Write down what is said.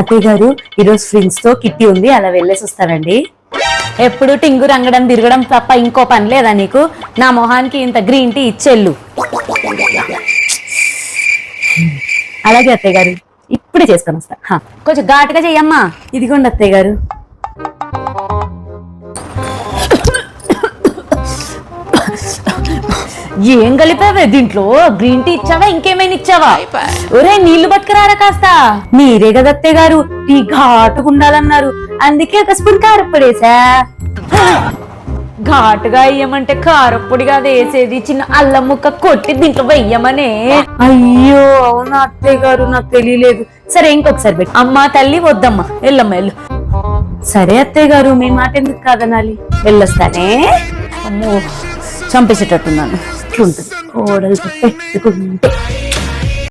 అత్తయ్య గారు ఈరోజు ఫ్రెండ్స్తో కిట్టి ఉంది అలా వెళ్ళేసి వస్తానండి ఎప్పుడు టింగు రంగడం తిరగడం తప్ప ఇంకో పని లేదా నీకు? నా మొహానికి ఇంత గ్రీన్ టీ ఇచ్చేళ్ళు. అలాగే అత్తయ్య గారు ఇప్పుడే చేసుకొని వస్తా. కొంచెం ఘాటుగా చెయ్యమ్మా. ఇదిగోండి అత్తయ్య గారు. ఏం కలిపావే దీంట్లో? గ్రీన్ టీ ఇచ్చావా? ఇంకేమైనా ఇచ్చావా? ఒరే నీళ్ళు పట్టుకురారా కాస్త? మీరే కదా అత్తయ్య గారు. టీ ఘాటుగా ఉండాలన్నారు. అందుకే ఒక స్పూన్ కారప్పొడేసా ఘాటుగా వేయమంటే కారప్పొడి కాదు వేసేది చిన్న అల్లం ముక్క కొట్టి దీంట్లో వెయ్యమనే. అయ్యో అవునా అత్తయ్య గారు? నాకు తెలియలేదు. సరే ఇంకొకసారి పెట్టు. అమ్మా తల్లి వద్దమ్మా. వెళ్ళమ్మా వెళ్ళు. సరే అత్తయ్య గారు మీ మాట ఎందుకు కాదనాలి? వెళ్ళొస్తానే? అమ్మో చంపేసేటట్టున్నాను. Trump, ahora el